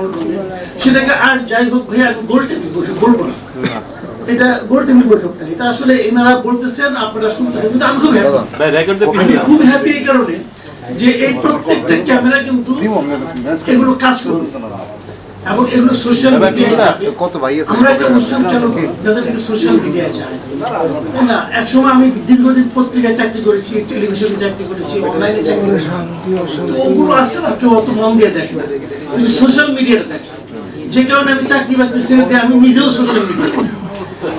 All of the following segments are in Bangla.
হলরুমে সেটাকে আর যাই হোক ভাইয়া আমি গোল টেবিল বসে বলব না। এটা গোল টেবিল বৈঠক না। এটা আসলে এনারা বলতেছেন আপনারা শুনতেছেন কিন্তু আমি খুব হ্যাপি আমি খুব হ্যাপি এই কারণে যে এই প্রত্যেকটা ক্যামেরা কিন্তু এগুলো কাজ করবে। এবং এগুলো সোশ্যাল মিডিয়ায় কত ভাই আছে? আমরা একটা অনুষ্ঠান? যাদেরকে সোশ্যাল মিডিয়ায় যায়। না? এক সময় আমি দীর্ঘদিন পত্রিকায় চাকরি করেছি টেলিভিশনে চাকরি করেছি অনলাইনে চাকরি করেছি। ওগুলো আজকাল আর কেউ অত মন দিয়ে দেখে না। কিন্তু সোশ্যাল মিডিয়াটা দেখে। যে কারণে আমি চাকরি বাকরি ছেড়ে দিয়ে আমি নিজেও সোশ্যাল মিডিয়া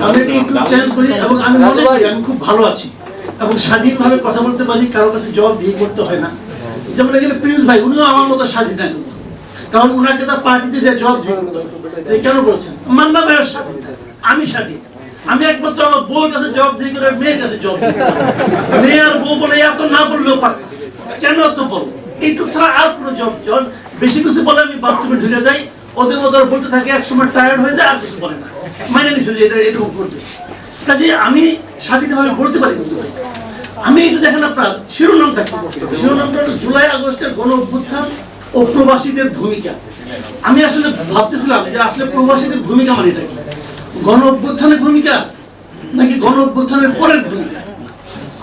আমি একটা ইউটিউব চ্যানেল করি এবং আমি মনে করি আমি খুব ভালো আছি। এবং স্বাধীনভাবে কথা বলতে পারি কারও কাছে জবাব দিয়ে করতে হয় না। যেমন এখানে প্রিন্স ভাই উনিও আমার মতো স্বাধীন না কারণ উনাকে তার পার্টিতে যে জবাব দিয়ে কেন বলছেন? মান্না ভাইয়ের স্বাধীন আমি স্বাধীন আমি একমাত্র আমার বউর কাছে জবাব দিয়ে করে, মেয়ের কাছে দিই মেয়ে আর বউ বলে এত না বললেও পারত কেন এত বলব? এইটুকু ছাড়া আর কোনো জব জন বেশি কিছু বলে আমি বাথরুমে ঢুকে যাই, ওদের মতো বলতে থাকে, এক সময় টায়ার্ড হয়ে যায়, আর কিছু বলে না। মাইনে নিছে যে এটা, এটুকু করবে। কাজে আমি স্বাধীনভাবে বলতে পারি কিন্তু আমি এটা দেখেন আপনার শিরোনামটা শিরোনামটা জুলাই আগস্টের গণ অভ্যুত্থান ও প্রবাসীদের ভূমিকা। আমি আসলে ভাবতেছিলাম যে আসলে প্রবাসীদের ভূমিকা মানে এটা গণ অভ্যুত্থানের ভূমিকা নাকি গণ অভ্যুত্থানের পরের ভূমিকা?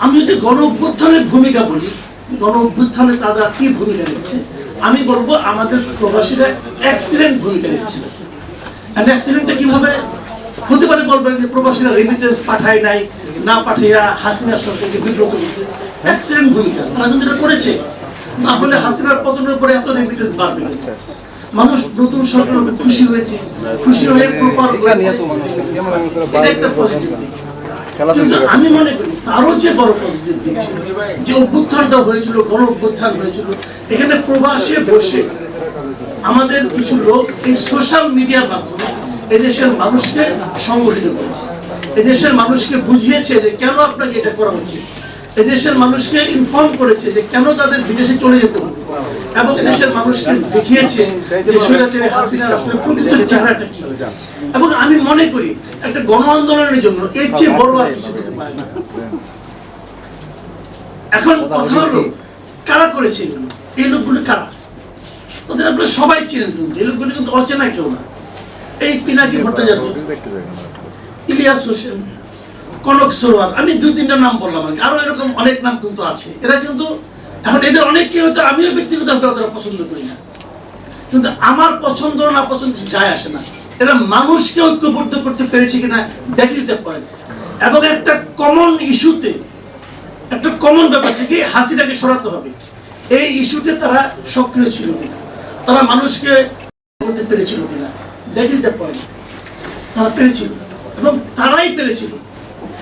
আমি যদি গণ অভ্যুত্থানের ভূমিকা বলি, গণ অভ্যুত্থানে তারা কি ভূমিকা নিচ্ছে? আমি বলব আমাদের প্রবাসীরা অ্যাক্সিডেন্ট ভূমিকা নিচ্ছে। অ্যাক্সিডেন্টটা কীভাবে? হতে পারে বলবেন যে প্রবাসীরা রেমিটেন্স পাঠায় নাই, না পাঠাইয়া হাসিনা সরকারকে বিব্রত করেছে। অ্যাক্সিডেন্ট ভূমিকা, তারা কিন্তু এটা করেছে। না হলে হাসিনার পতনের পরে এত রেমিটেন্স বাড়বে মানুষ নতুন সরকার খুশি হয়েছে খুশি হয়ে প্রপার এটা একটা পজিটিভ দিক। আমি মনে করি তারও যে বড় পজিটিভ দিক যে অভ্যুত্থানটা হয়েছিল গণ অভ্যুত্থান হয়েছিল এখানে প্রবাসে বসে আমাদের কিছু লোক এই সোশ্যাল মিডিয়ার মাধ্যমে এদেশের মানুষকে সংগঠিত করেছে। এদেশের মানুষকে বুঝিয়েছে যে কেন আপনাকে এটা করা উচিত। এদেশের মানুষকে ইনফর্ম করেছে যে কেন তাদের বিদেশে চলে যেতে হবে। এবং এদেশের মানুষকে দেখিয়েছে যে স্বৈরাচারী হাসিনার আসলে প্রকৃত চেহারাটা কি। এবং আমি মনে করি একটা গণ আন্দোলনের জন্য এর চেয়ে বড় আর কিছু হতে পারে না। এখন কথা হলো, কারা করেছে এই লোকগুলো? কারা? ওদের আপনারা সবাই চিনেন কিন্তু, এই লোকগুলো কিন্তু অচেনা কেউ না। এই পিনাকি ভট্টাচার্য, ইলিয়াস হোসেন কনক সরোয়ার আমি দুই, তিনটা নাম বললাম আগে আরও এরকম অনেক নাম কিন্তু আছে। এরা কিন্তু, এখন এদের অনেককে হয়তো আমিও ব্যক্তিগতভাবে অতটা পছন্দ করি না। কিন্তু আমার পছন্দ না পছন্দ যায় আসে না। এরা মানুষকে ঐক্যবদ্ধ করতে পেরেছে কিনা দ্যাট দেখে দিতে পারে এবং একটা কমন ইস্যুতে একটা কমন ব্যাপার থেকে হাসিটাকে সরাতে হবে। এই ইস্যুতে তারা সক্রিয় ছিল কিনা? তারা মানুষকে করতে পেরেছিল কিনা? দ্যাট ইজ দ্য পয়েন্ট তারা পেরেছিল। এবং তারাই পেরেছিল।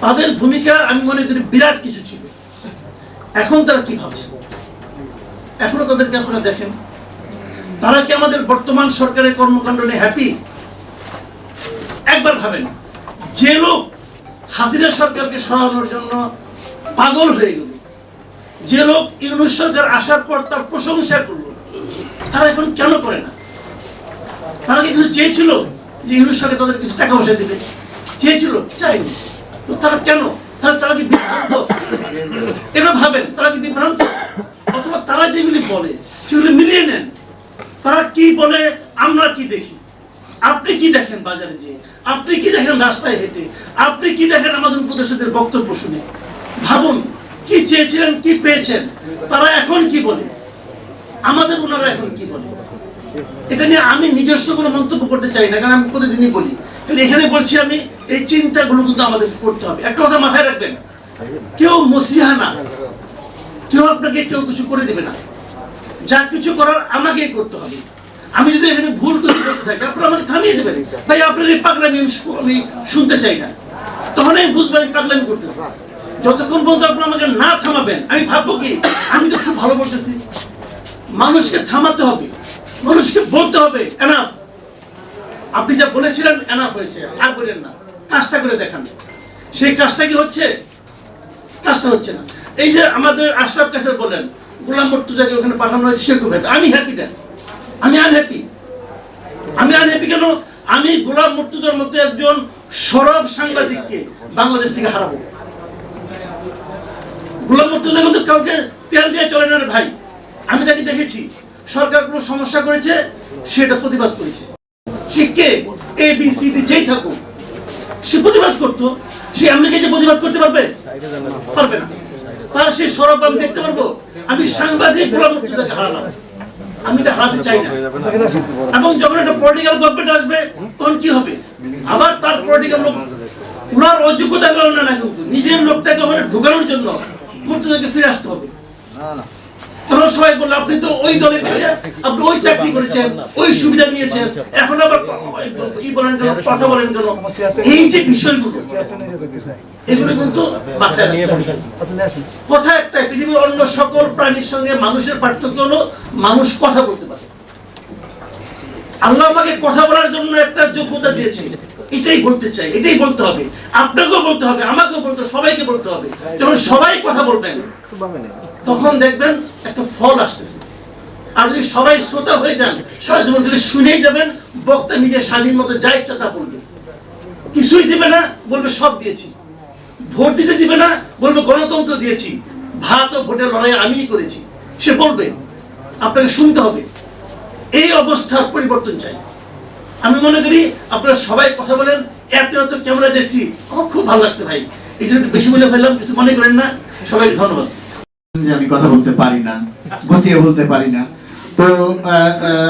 তাদের ভূমিকা আমি মনে করি বিরাট কিছু ছিল। এখন তারা কি ভাবছে? এখনও তাদেরকে আপনারা দেখেন? তারা কি আমাদের বর্তমান সরকারের কর্মকাণ্ড নিয়ে হ্যাপি একবার ভাবেন, যে লোক হাসিনা সরকারকে সরানোর জন্য পাগল হয়ে গেল, যে লোক ইউনুস সরকার আসার পর তার প্রশংসা করল, তারা এখন কেন করে না? তারা কি কিছু চেয়েছিল যে ইউনুস সরকার তাদের কিছু টাকা পয়সা দিবে? চেয়েছিল চাইনি তারা কেন? তারা তারা কি বিভ্রান্ত? এটা ভাবেন? তারা কি বিভ্রান্ত? অথবা তারা যেগুলি বলে, সেগুলি মিলিয়ে নেন। তারা কি বলে, আমরা কি দেখি? আপনি কি দেখেন বাজারে যেয়ে আপনি কি দেখেন রাস্তায় হেঁটে? আপনি কি দেখেন আমাদের উপদেষ্টাদের বক্তব্য শুনে? ভাবুন, কি চেয়েছিলেন, কি পেয়েছেন? তারা এখন কি বলে? আমাদের ওনারা এখন কি বলে? এটা নিয়ে আমি নিজস্ব কোনো মন্তব্য করতে চাই না, কারণ আমি প্রতিদিনই বলি। কিন্তু এখানে বলছি আমি, এই চিন্তাগুলো কিন্তু আমাদের করতে হবে। একটা কথা মাথায় রাখবেন, কেউ মসিহা না, কেউ আপনাকে কেউ কিছু করে দেবে না। যা কিছু করার আমাকেই করতে হবে। আমি যদি এখানে ভুল কিছু করতে থাকি, আপনারা আমাকে থামিয়ে দেবেন। ভাই, আপনার এই পাগলামি আমি শুনতে চাই না। তখন আমি বুঝব আমি পাগলামি করতেছি। যতক্ষণ পর্যন্ত আপনারা আমাকে না থামাবেন, আমি ভাববো কি, আমি তো খুব ভালো করতেছি। মানুষকে থামাতে হবে, মানুষকে বলতে হবে এনাফ আপনি যা বলেছিলেন এনাফ হয়েছে। আর বলেন না। কাজটা করে দেখান। সেই কাজটা কি হচ্ছে? কাজটা হচ্ছে না। এই যে আমাদের আশরাফ কাসের বলেন, গোলাম মর্তুজাকে ওখানে পাঠানো হয়েছে, সে খুব happy। আমি হ্যাপি দেন। আমি আনহ্যাপি আমি আনহ্যাপি কেন? আমি গোলাম মর্তুজার মতো একজন সরব সাংবাদিককে বাংলাদেশ থেকে হারাবো। গোলাম মর্তুজার মতো কাউকে তেল দিয়ে চলে না ভাই। আমি তাকে দেখেছি। সরকার কোনো সমস্যা করেছে? সেটা প্রতিবাদ করেছে। সে কে এ বি সি ডি যেই থাকুক, সে প্রতিবাদ করতো, সে আমেরিকা যে প্রতিবাদ করতে পারবে? পারবে না। তার সেই সরব আমি দেখতে পারব, আমি সাংবাদিক গোলামুক্তিটাকে হারালাম। আমি এটা হারাতে চাই না। এবং যখন একটা পলিটিক্যাল গভর্নমেন্ট আসবে, তখন কি হবে? আবার তার পলিটিক্যাল লোক ওনার অযোগ্যতা কারণে না কিন্তু নিজের লোকটাকে ওখানে ঢুকানোর জন্য ফিরে আসতে হবে। বলল, আপনি তো ওই দলের আপনি ওই চাকরি করেছেন, ওই সুবিধা নিয়েছেন। এখন আবার ই বলেন কেন কথা বলেন কেন? এই যে বিষয়গুলো, এগুলো কিন্তু মাথায় কথা পৃথিবীর অন্য সকল প্রাণীর সঙ্গে মানুষের পার্থক্য হলো, মানুষ কথা বলতে পারে। আল্লাহ আমাকে কথা বলার জন্য একটা যোগ্যতা দিয়েছে। এটাই বলতে চাই, এটাই বলতে হবে। আপনাকেও বলতে হবে, আমাকেও বলতে সবাইকে বলতে হবে। যখন সবাই কথা বলবেন তখন দেখবেন একটা ফল আসতেছে। আর যদি সবাই শ্রোতা হয়ে যান, সারা জীবন যদি শুনেই যাবেন, বক্তা নিজের স্বাধীন মতো যা ইচ্ছা তা বলবে। কিছুই দিবে না, বলবে সব দিয়েছি। ভোট দিতে দিবে না, বলবে গণতন্ত্র দিয়েছি। ভাত ও ভোটের লড়াই আমিই করেছি। সে বলবে, আপনাকে শুনতে হবে। এই অবস্থার পরিবর্তন চাই। আমি মনে করি আপনারা সবাই কথা বলেন এত এত ক্যামেরা দেখছি। আমার খুব ভালো লাগছে ভাই। এই জন্য বেশি বলে ফেললাম, কিছু মনে করেন না। সবাইকে ধন্যবাদ। যে আমি কথা বলতে পারি না, গুছিয়ে বলতে পারি না। তো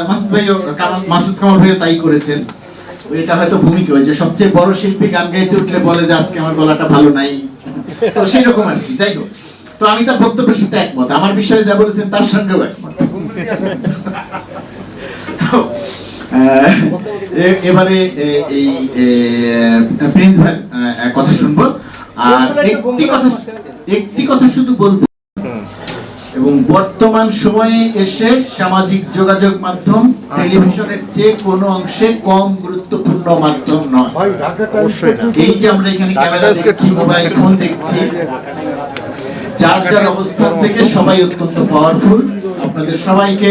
মাসুদ ভাইও মাসুদ কামাল ভাইও তাই করেছেন। এটা হয়তো ভূমিকা যে সবচেয়ে বড় শিল্পী গান গাইতে উঠলে বলে যে, আজকে আমার গলাটা ভালো নাই। তো সেই রকম আর কি, যাই হোক। তো আমি তার বক্তব্যের সাথে একমত। আমার বিষয়ে যা বলেছেন তার সঙ্গেও একমত। এবারে এই প্রিন্স ভাই কথা শুনব। আর একটি কথা একটি কথা শুধু বলব বর্তমান সময়ে এসে সামাজিক যোগাযোগ মাধ্যম টেলিভিশনের চেয়ে কোনো অংশে কম গুরুত্বপূর্ণ মাধ্যম নয়। এই যে আমরা এখানে ক্যামেরা দেখছি মোবাইল ফোন দেখছি যার যার অবস্থান থেকে সবাই অত্যন্ত পাওয়ারফুল আপনাদের সবাইকে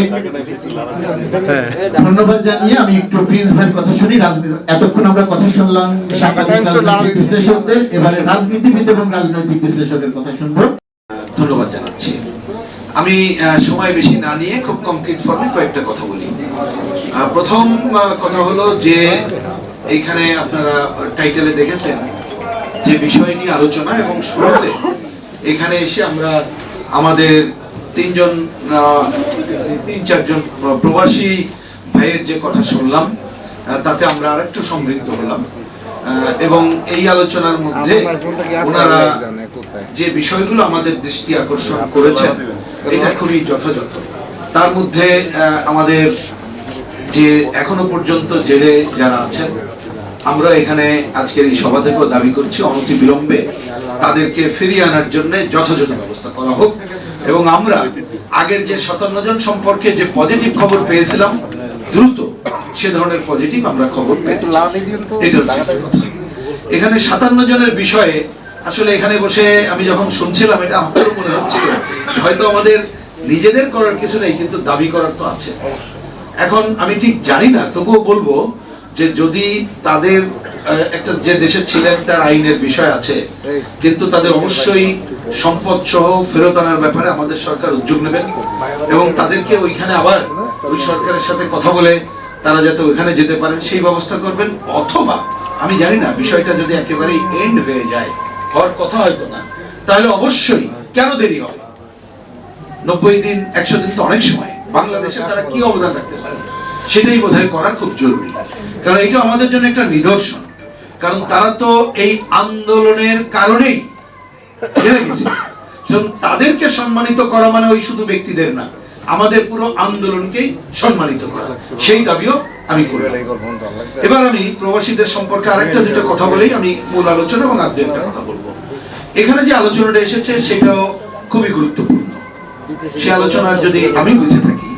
ধন্যবাদ জানিয়ে আমি একটু প্রিন্স ভাইয়ের কথা শুনি। রাজনীতি এতক্ষণ আমরা কথা শুনলাম সাংবাদিক রাজনৈতিক বিশ্লেষকদের এবারে রাজনীতিবিদ এবং রাজনৈতিক বিশ্লেষকের কথা শুনব। ধন্যবাদ জানাচ্ছি। আমি সময় বেশি না নিয়ে খুব কমপ্লিট ফর্মে কয়েকটা কথা বলি। প্রথম কথা হলো যে এইখানে আপনারা টাইটেলে দেখেছেন যে বিষয় নিয়ে আলোচনা এবং শুরুতে এখানে এসে আমরা আমাদের তিনজন তিন চারজন প্রবাসী ভাইয়ের যে কথা শুনলাম তাতে আমরা আরেকটু সমৃদ্ধ হলাম। এবং এই আলোচনার মধ্যে ওনারা যে বিষয়গুলো আমাদের দৃষ্টি আকর্ষণ করেছেন এটা খুবই যথাযথ। তার মধ্যে আমাদের যে এখনও পর্যন্ত জেলে যারা আছেন, আমরা এখানে আজকের এই সভা থেকেও দাবি করছি অনতি বিলম্বে তাদেরকে ফিরিয়ে আনার জন্য যথাযথ ব্যবস্থা করা হোক। এবং আমরা আগের যে সাতান্ন জন সম্পর্কে যে পজিটিভ খবর পেয়েছিলাম, দ্রুত সে ধরনের পজিটিভ আমরা খবর। এটা এখানে সাতান্ন জনের বিষয়ে, আসলে এখানে বসে আমি যখন শুনছিলাম, এটা আমারও মনে হচ্ছিল হয়তো আমাদের নিজেদের করার কিছু নেই কিন্তু দাবি করার তো আছে। এখন আমি ঠিক জানি না তবুও বলব যে যদি তাদের একটা যে দেশে ছিলেন তার আইনের বিষয় আছে কিন্তু তাদের অবশ্যই সম্পদ সহ ফেরত আনার ব্যাপারে আমাদের সরকার উদ্যোগ নেবেন এবং তাদেরকে ওইখানে আবার ওই সরকারের সাথে কথা বলে তারা যাতে ওইখানে যেতে পারেন সেই ব্যবস্থা করবেন। অথবা আমি জানি না বিষয়টা যদি একেবারেই এন্ড হয়ে যায় হওয়ার কথা হয়তো না তাহলে অবশ্যই কেন দেরি হবে? নব্বই দিন, একশো দিন তো অনেক সময়। বাংলাদেশে তারা কি অবদান রাখতে পারে? সেটাই বোধহয় করা খুব জরুরি। কারণ এটা আমাদের জন্য একটা নিদর্শন। কারণ তারা তো এই আন্দোলনের কারণেই গেছে। তাদেরকে সম্মানিত করা মানে ওই শুধু ব্যক্তিদের না, আমাদের পুরো আন্দোলনকেই সম্মানিত করা। সেই দাবিও আমি করি এবার আমি প্রবাসীদের সম্পর্কে আরেকটা দুটো কথা বলেই আমি মূল আলোচনা এবং আর একটা কথা বলব। এখানে যে আলোচনাটা এসেছে, সেটাও খুবই গুরুত্বপূর্ণ। সে আলোচনার যদি আমি বুঝে থাকি,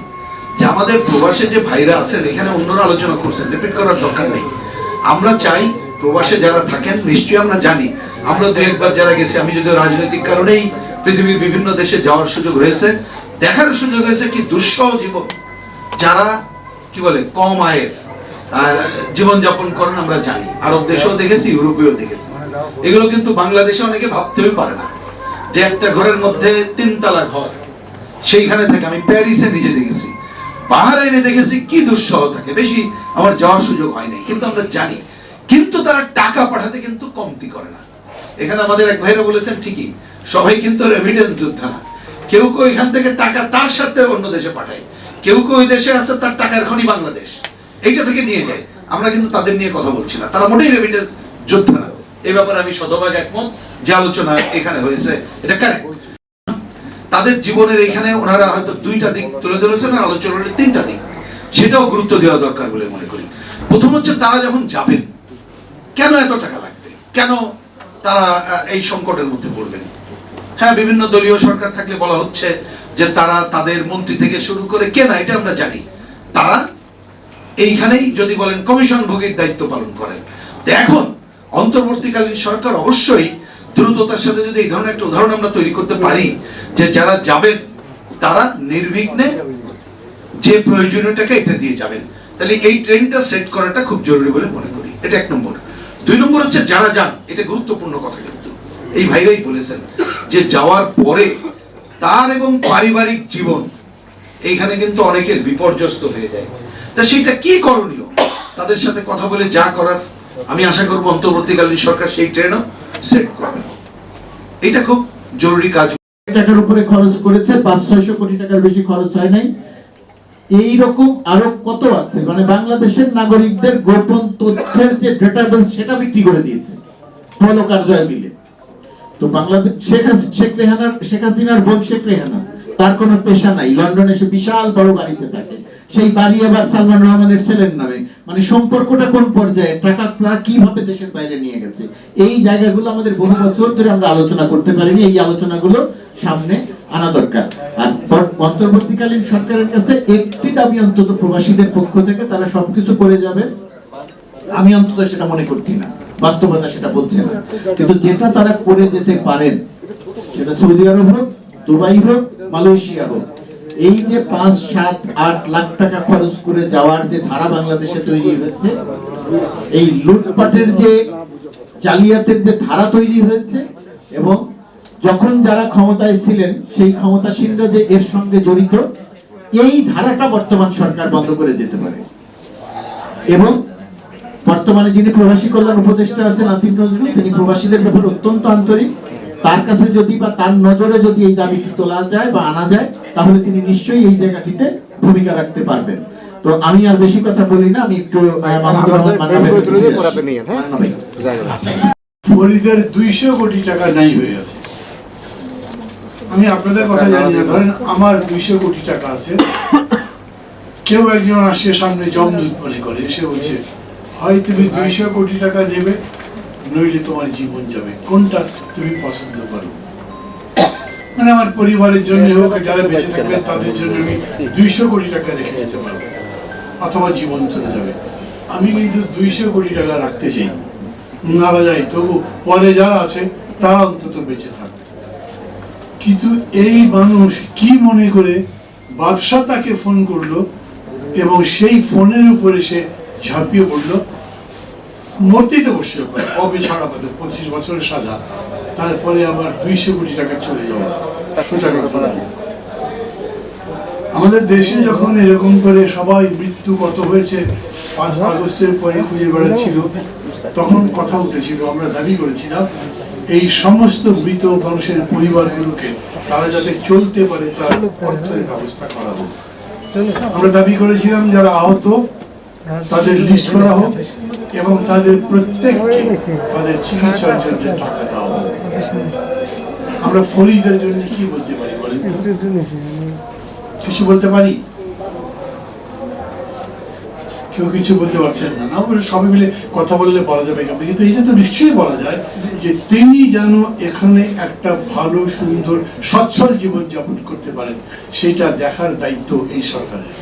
যে আমাদের প্রবাসে যে ভাইরা আছেন, এখানে অন্যরা আলোচনা করছেন রিপিট করার দরকার নেই। আমরা চাই প্রবাসে যারা থাকেন, নিশ্চয়ই আমরা জানি, আমরা দু একবার যারা গেছি, আমি যদি রাজনৈতিক কারণেই পৃথিবীর বিভিন্ন দেশে যাওয়ার সুযোগ হয়েছে। দেখার সুযোগ হয়েছে কি, দুঃসহ জীবন, যারা, কি বলে, কম আয়ের জীবন যাপন করেন আমরা জানি। আরব দেশেও দেখেছি, ইউরোপেও দেখেছি। এগুলো কিন্তু বাংলাদেশে অনেকে ভাবতেও পারে না, যে একটা ঘরের মধ্যে তিনতলা ঘর সেইখানে থেকে আমি প্যারিসে নিজে দেখেছি। বাহারাইনে দেখেছি কি দুঃসহ থাকে। বেশি আমার যাওয়ার সুযোগ হয় নাই, কিন্তু আমরা জানি। কিন্তু তারা টাকা পাঠাতে কিন্তু কমতি করে না। এখানে আমাদের এক ভাইরা বলেছেন ঠিকই, সবাই কিন্তু রেমিটেন্স যোদ্ধা না। কেউ কেউ এখান থেকে টাকা তার সাথে অন্য দেশে পাঠায়। কেউ কেউ ওই দেশে আছে, তার টাকার খনি বাংলাদেশ। এইটা থেকে নিয়ে যায়। আমরা কিন্তু তাদের নিয়ে কথা বলছি না। তারা মোটেই রেমিটেন্স যোদ্ধা না। এই ব্যাপারে আমি শতভাগ একমত। যে আলোচনা এখানে হয়েছে, এটা কারেক্ট তাদের জীবনের এখানে ওনারা হয়তো দুইটা দিক তুলে ধরেছেন আর আলোচনার তিনটা দিক। সেটাও গুরুত্ব দেওয়া দরকার বলে মনে করি। প্রথম হচ্ছে তারা যখন যাবেন, কেন এত টাকা লাগবে? কেন তারা এই সংকটের মধ্যে পড়বেন? হ্যাঁ বিভিন্ন দলীয় সরকার থাকলে বলা হচ্ছে যে তারা তাদের মন্ত্রী থেকে শুরু করে কে না, এটা আমরা জানি। তারা এইখানেই যদি বলেন কমিশন ভোগীর দায়িত্ব পালন করেন। এখন অন্তর্বর্তীকালীন সরকার অবশ্যই দ্রুততার সাথে যদি এই ধরনের একটা উদাহরণ আমরা তৈরি করতে পারি, যে যারা যাবেন, তারা নির্বিঘ্নে যে প্রয়োজনীয়টাকে এটা দিয়ে যাবেন। তাহলে এই ট্রেনটা সেট করাটা খুব জরুরি বলে মনে করি। এটা এক নম্বর। দুই নম্বর হচ্ছে যারা যান, এটা গুরুত্বপূর্ণ কথা কিন্তু। এই ভাইরাই বলেছেন যে যাওয়ার পরে তার এবং পারিবারিক জীবন এইখানে কিন্তু অনেকের বিপর্যস্ত হয়ে যায়। তা সেটা কি করণীয়? তাদের সাথে কথা বলে যা করার, আমি আশা করব অন্তর্বর্তীকালীন সরকার সেই ট্রেনও সেট করবে। এটা খুব জরুরি কাজ। টাকার উপরে খরচ করেছে, পাঁচ, ছয়শো কোটি টাকার বেশি খরচ হয় নাই। এই রকম আরও কত আছে? মানে বাংলাদেশের নাগরিকদের গোপন তথ্যের যে ডেটাবেস সেটা বিক্রি করে দিয়েছে। পৌর কার্যালয় মিলে। তো বাংলাদেশ, শেখ শেখ রেহানার, শেখ হাসিনার বোন শেখ রেহানা, তার কোনো পেশা নাই। লন্ডনে সে বিশাল বড় বাড়িতে থাকে। সেই বাড়ি আবার সালমান রহমানের ছেলের নামে। মানে সম্পর্কটা কোন পর্যায়ে? টাকা কীভাবে দেশের বাইরে নিয়ে গেছে? এই জায়গাগুলো আমাদের বহু বছর ধরে আমরা আলোচনা করতে পারিনি। এই আলোচনাগুলো সামনে আনা দরকার। আর অন্তর্বর্তীকালীন সরকারের কাছে একটি দাবি অন্তত প্রবাসীদের পক্ষ থেকে, তারা সবকিছু করে যাবে। আমি অন্তত সেটা মনে করছি না। বাস্তবতা সেটা বলছে না। কিন্তু যেটা তারা করে যেতে পারেন, সেটা সৌদি আরব হোক, দুবাই হোক, মালয়েশিয়া হোক এই যে পাঁচ, সাত, আট লাখ টাকা খরচ করে যাওয়ার যে ধারা বাংলাদেশে তৈরি হয়েছে, এই লুটপাটের যে জালিয়াতের যে ধারা তৈরি হয়েছে এবং যখন যারা ক্ষমতায় ছিলেন, সেই ক্ষমতাসীনরা যে এর সঙ্গে জড়িত, এই ধারাটা বর্তমান সরকার বন্ধ করে দিতে পারে। এবং বর্তমানে যিনি প্রবাসী কল্যাণ উপদেষ্টা আছেন, আসিফ নজরুল, তিনি প্রবাসীদের ব্যাপারে অত্যন্ত আন্তরিক। তার কাছে যদি বা তার নজরে যদি এই দাবিটি তোলা যায় বা আনা যায় তাহলে তিনি নিশ্চয়ই এই জায়গাটিতে ভূমিকা রাখতে পারবেন। তো আমি আর বেশি কথা বলি না আমি একটু। ফরিদের দুইশো কোটি টাকা নাই হয়ে আছে আমি আপনাদের কথা জানি না ধরেন আমার দুইশো কোটি টাকা আছে। কেউ একজন আসে সামনে জমদূত মনে করে এসে বলছে হয় তুমি দুইশো কোটি টাকা নেবে? নইলে তোমার জীবন যাবে। কোনটা তুমি পছন্দ করো? মানে আমার পরিবারের জন্য হোক যারা বেঁচে থাকবে তাদের জন্য আমি দুইশো কোটি টাকা রেখে যেতে পারব। অথবা জীবন চলে যাবে। আমি কিন্তু দুইশো কোটি টাকা রাখতে চাই। না। মারা যায় তবু পরে যারা আছে তারা অন্তত বেঁচে থাকবে কিন্তু এই মানুষ কি মনে করে বাদশাহ তাকে ফোন করল এবং সেই ফোনের উপরে সে ঝাঁপিয়ে পড়ল? মরতেই তো বসে কবে ছাড়া পাবে পঁচিশ বছরের সাজা। তারপরে আবার দুইশো কোটি টাকা চলে যাওয়া সোজা কথা আমাদের দেশে যখন এরকম করে সবাই মৃত্যু কত হয়েছে পাঁচ আগস্টের পরে খুঁজে বেড়াচ্ছিল তখন কথা উঠেছিল আমরা দাবি করেছিলাম এই সমস্ত মৃত মানুষের পরিবারগুলোকে তারা যাতে চলতে পারে তার অর্থের ব্যবস্থা করা হোক। আমরা দাবি করেছিলাম যারা আহত তাদের লিস্ট করা হোক। এবং তাদের প্রত্যেককে তাদের চিকিৎসার জন্য টাকা দেওয়া আমরা ফরিদের জন্য কি বলতে পারি বলেন কিছু বলতে পারি? কেউ কিছু বলতে পারছেন না। না সবাই মিলে কথা বললে বলা যাবে কেমন? কিন্তু এটা তো নিশ্চয়ই বলা যায় যে তিনি যেন এখানে একটা ভালো সুন্দর সচ্ছল জীবন যাপন করতে পারেন সেটা দেখার দায়িত্ব এই সরকারের।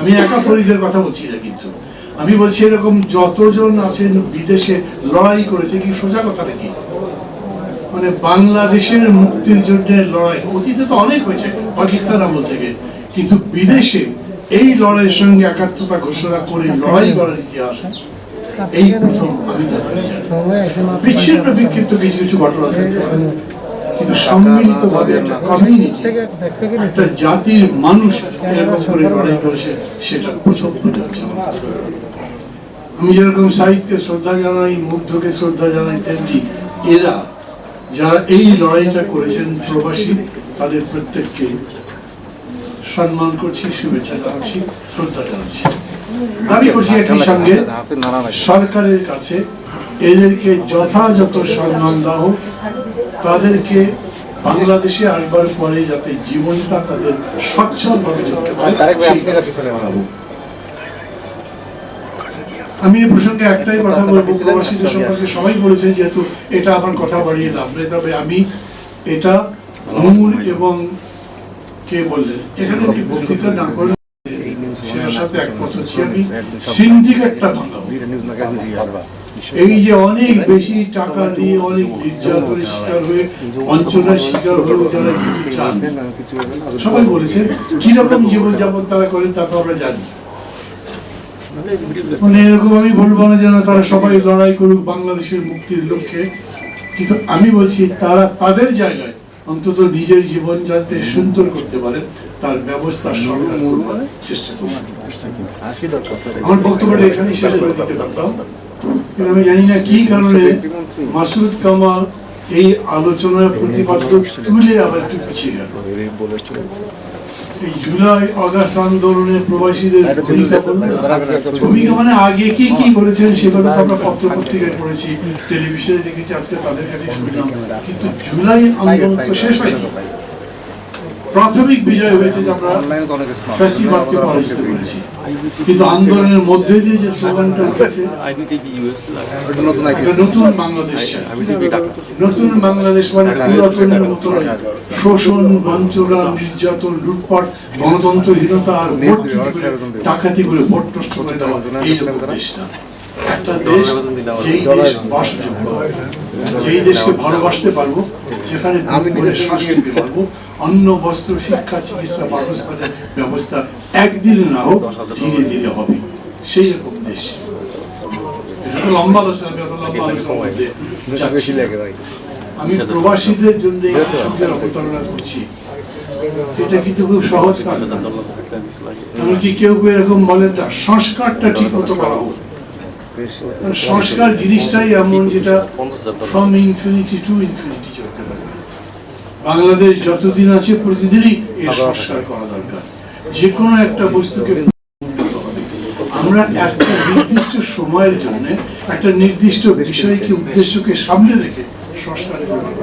আমি একা ফরিদের কথা বলছি না কিন্তু। আমি বলছি এরকম যতজন আছেন বিদেশে লড়াই করেছে কি সোজা কথা নাকি? মানে বাংলাদেশের মুক্তির জন্য লড়াই অতীতে তো অনেক হয়েছে পাকিস্তান আমল থেকে কিন্তু বিদেশে এই লড়াইয়ের সঙ্গে একাত্মতা ঘোষণা করে লড়াই করার ইতিহাস এই প্রথম আমি বিচ্ছিন্ন বিক্ষিপ্ত কিছু কিছু ঘটনা থাকতে পারে কিন্তু একটা কমিউনিটি একটা জাতির মানুষ এরকম করে লড়াই করেছে, সেটা প্রথম। আমি যেরকম শ্রদ্ধা জানাই, মুগ্ধকে শ্রদ্ধা জানাই, তেমনি এরা যারা এই লড়াইটা করেছেন প্রবাসী, তাদের প্রত্যেককে সম্মান করছি, শুভেচ্ছা জানাচ্ছি, শ্রদ্ধা জানাচ্ছি দাবি করছি একই সঙ্গে সরকারের কাছে এদেরকে যথাযথ সম্মান দেওয়া তাদেরকে বাংলাদেশে আসবার পরে যাতে জীবনটা তাদের সচ্ছলভাবে চলতে পারে। আমি এই প্রসঙ্গে একটাই কথা বলব। প্রবাসীদের সম্পর্কে সবাই বলেছে যেহেতু এটা আমার কথা বাড়িয়ে লাভ নেই তবে আমি এটা মূল এবং কে বললেন? এখানে একটি বক্তৃতা না করে সাথে একমত হচ্ছি আমি, সিন্ডিকেটটা ভাঙাবো। এই যে অনেক বেশি টাকা দিয়ে অনেক নির্যাতনের শিকার হয়ে বঞ্চনার শিকার হয়ে যারা যেতে চান, সবাই বলেছেন, কীরকম জীবনযাপন তারা করেন তা তো আমরা জানি। মানে এরকম আমি বলব না যেন তারা সবাই লড়াই করুক বাংলাদেশের মুক্তির লক্ষ্যে, কিন্তু আমি বলছি তারা তাদের জায়গায় অন্তত নিজের জীবন যাতে সুন্দর করতে পারেন। তার ব্যবস্থা সরকার করবার চেষ্টা করবে। আমার বক্তব্যটা এখানেই শেষ করে দিতে পারতাম। কিন্তু আমি জানি না কি কারণে মাসুদ কামাল এই আলোচনার প্রতিপাদ্য তুলে আবার একটু পিছিয়ে গেল। এই জুলাই আগস্ট আন্দোলনে প্রবাসীদের ভূমিকা মানে আগে কি কি করেছেন সে কথা আমরা পত্র পত্রিকায় পড়েছি টেলিভিশনে দেখেছি আজকে তাদের কাছে শুনলাম। কিন্তু জুলাই আন্দোলন তো শেষ হয়নি। প্রাথমিক বিজয় হয়েছে যে আমরা ফ্যাসিবাদকে পরাজিত করেছি। কিন্তু আন্দোলনের মধ্যে দিয়ে যে স্লোগানটা উঠেছে নতুন বাংলাদেশ। নতুন বাংলাদেশ মানে পুরাতনের মতো শোষণ বঞ্চনা নির্যাতন লুটপাট গণতন্ত্রহীনতা আর ভোট করে ডাকাতি করে ভোট নষ্ট করে দেওয়া এইরকম দেশ না একটা দেশ যেই দেশ বাসযোগ্য যেই দেশকে ভালোবাসতে পারব পারব অন্ন বস্ত্র শিক্ষা চিকিৎসা বাসস্থানের ব্যবস্থা একদিনে না হোক ধীরে ধীরে হবে। সেই রকম দেশ। লম্বা আলোচনা আমি লম্বা প্রবাসীদের জন্য এই অবতারণা করছি। এটা কিন্তু খুব সহজ কাজ এমনকি কেউ কেউ এরকম বলেন না সংস্কারটা ঠিক মতো করা হোক। সংস্কার জিনিসটাই এমন যেটা ফ্রম ইনফিনিটি টু ইনফিনিটি চলতে পারবে বাংলাদেশ যতদিন আছে প্রতিদিনই এর সংস্কার করা দরকার। যে কোনো একটা বস্তুকে আমরা একটা নির্দিষ্ট সময়ের জন্য একটা নির্দিষ্ট বিষয়কে, উদ্দেশ্যকে সামনে রেখে বলব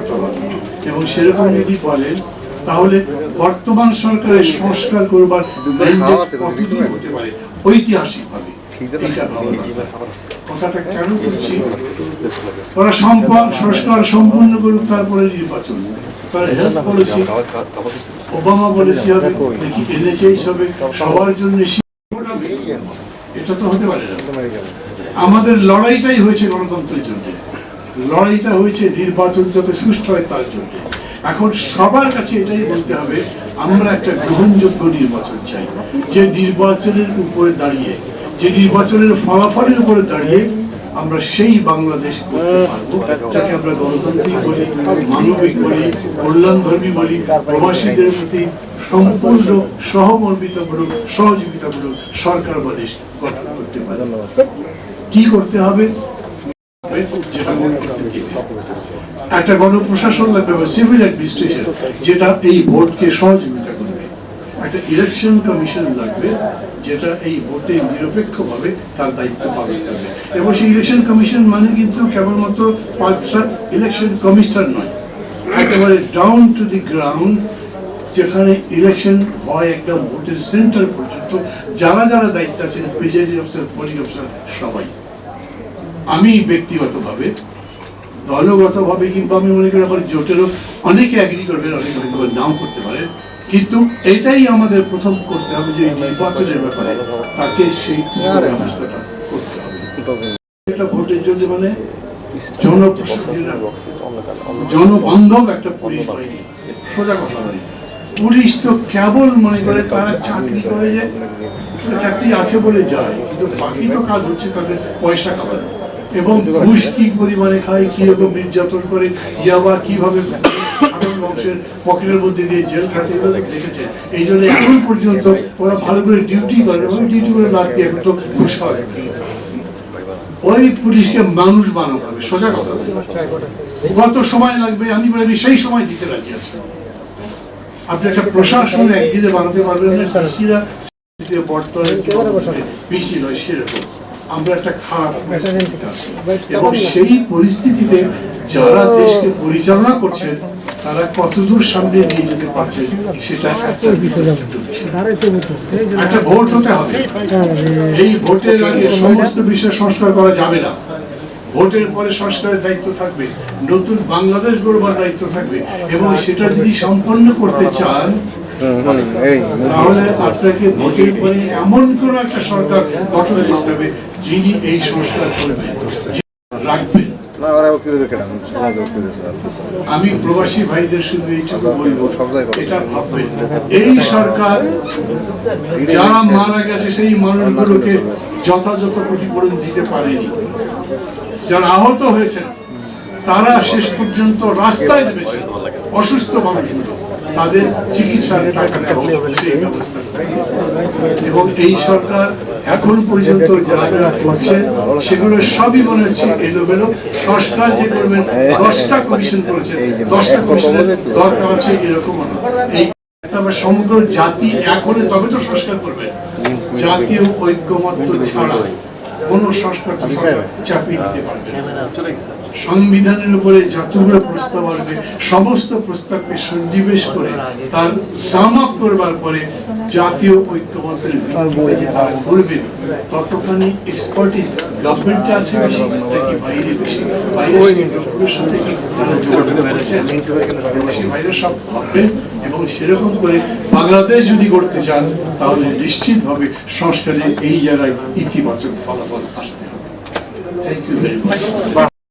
এবং সেরকম যদি বলেন, তাহলে বর্তমান সরকারের সংস্কার করবার কতদূর হতে পারে? ঐতিহাসিক ওরা সংস্কার সম্পূর্ণ করুক তারপরে নির্বাচন তার হেলথ পলিসি ওবামা পলিসি হবে নাকি এনএচএস হবে সবার জন্য এটা তো হতে পারে না আমাদের লড়াইটাই হয়েছে গণতন্ত্রের জন্য লড়াইটা হয়েছে নির্বাচন যাতে সুষ্ঠু হয় তার জন্য এখন সবার কাছে এটাই বলতে হবে আমরা একটা গ্রহণযোগ্য নির্বাচন চাই যে নির্বাচনের উপরে দাঁড়িয়ে যে নির্বাচনের ফলাফলের উপরে দাঁড়িয়ে আমরা সেই বাংলাদেশ করতে পারব, যাকে আমরা গণতান্ত্রিক বলি, মানবিক বলি, কল্যাণধর্মী বলি, প্রবাসীদের প্রতি সম্পূর্ণ সহমর্মিতামূলক সহযোগিতামূলক সরকার বাদেশ গঠন করতে পারি। কি করতে হবে? একটা গণপ্রশাসন লাগবে বা সিভিল অ্যাডমিনিস্ট্রেশন যেটা এই ভোটকে সহযোগিতা একটা ইলেকশন কমিশন লাগবে, যেটা এই ভোটে নিরপেক্ষভাবে তার দায়িত্ব পালন করবে। এবং সেই ইলেকশন কমিশন মানে কিন্তু কেবলমাত্র পাঁচ সাত ইলেকশন কমিশনার নয়, একেবারে ডাউন টু দি গ্রাউন্ড যেখানে ইলেকশন হয় একদম ভোটের সেন্টার পর্যন্ত, যারা যারা দায়িত্ব আছেন প্রেসিডেন্ট অফিসার পোলিং অফিসার সবাই। আমি ব্যক্তিগতভাবে, দলগতভাবে কিংবা আমি মনে করি আমার জোটেরও, অনেকে অ্যাগ্রি করবেন, অনেকে হয়তো নাও করতে পারেন কিন্তু এটাই আমাদের প্রথম করতে হবে যে নির্বাচনের ব্যাপারে তাকে সেই ব্যবস্থাটা করতে হবে। এটা ভোটের জন্য মানে জনবান্ধব একটা পুলিশ বাহিনী। সোজা কথা নয়। পুলিশ তো কেবল মনে করে তারা চাকরি করে যে চাকরি আছে বলে যায় কিন্তু বাকি তো কাজ হচ্ছে তাদের পয়সা কামানো এবং ঘুষ কি পরিমাণে খায় কীরকম নির্যাতন করে ইয়াবা কীভাবে মানুষের পকেটের মধ্যে দিয়ে জেল খাটে এগুলো দেখেছে এই জন্য এখন পর্যন্ত ওরা ভালো করে ডিউটি করে এবং ডিউটি করে তো খুশ হয়। ওই পুলিশকে মানুষ হবে, সোজা কথা। কত সময় লাগবে আমি বলি, আমি সেই সময় দিতে রাজি আছি। আপনি একটা প্রশাসন একদিনে বানাতে পারবেন না আমরা একটা খারাপ এবং সেই পরিস্থিতিতে যারা দেশকে পরিচালনা করছেন তারা কতদূর সামনে নিয়ে যেতে পারছেন সেটা একটা একটা ভোট হতে হবে। এই ভোটের আগে সমস্ত বিষয় সংস্কার করা যাবে না। ভোটের পরে সংস্কারের দায়িত্ব থাকবে। নতুন বাংলাদেশ গড়বার দায়িত্ব থাকবে। এবং সেটা যদি সম্পন্ন করতে চান তাহলে আপনাকে ভোটের পরে এমন কোন একটা সরকার গঠন করতে হবে যিনি এই সংস্কার করবেন রাখবেন। আমি প্রবাসী ভাইদের শুধু এইটুকু বলব এটা ভাববেন এই সরকার যারা মারা গেছে সেই মানুষগুলোকে যথাযথ ক্ষতিপূরণ দিতে পারেনি। যারা আহত হয়েছেন তারা শেষ পর্যন্ত রাস্তায় নেমেছেন অসুস্থ মানুষগুলো তাদের চিকিৎসার টাকা। এবং এই সরকার এখন পর্যন্ত যারা যারা করছে সেগুলো সবই মনে হচ্ছে এলোমেলো। সংস্কার যে করবেন দশটা কমিশন করেছেন দশটা কমিশনের দরকার আছে এরকম এই তারপর সমগ্র জাতি এখনে তবে তো সংস্কার করবেন জাতীয় ঐক্যমত্য ছাড়া কোন সংস্কার তো সরকার চাপিয়ে দিতে পারবে না। সংবিধানের উপরে যতগুলো প্রস্তাব আসবে, সমস্ত প্রস্তাবকে সন্নিবেশ করে তার সাম আপ করবার পরে জাতীয় ঐক্যমতের ভিত্তিতে তারা করবেন ততখানি এক্সপার্টিস গভর্নমেন্টে আছে বেশি নাকি বাইরে বেশি? বাইরে সাথে কি ভাইরা সব ভাববেন এবং সেরকম করে বাংলাদেশ যদি করতে চান, তাহলে নিশ্চিতভাবে সংস্কারে এই জায়গায় ইতিবাচক ফলাফল আসতে হবে। Thank you very much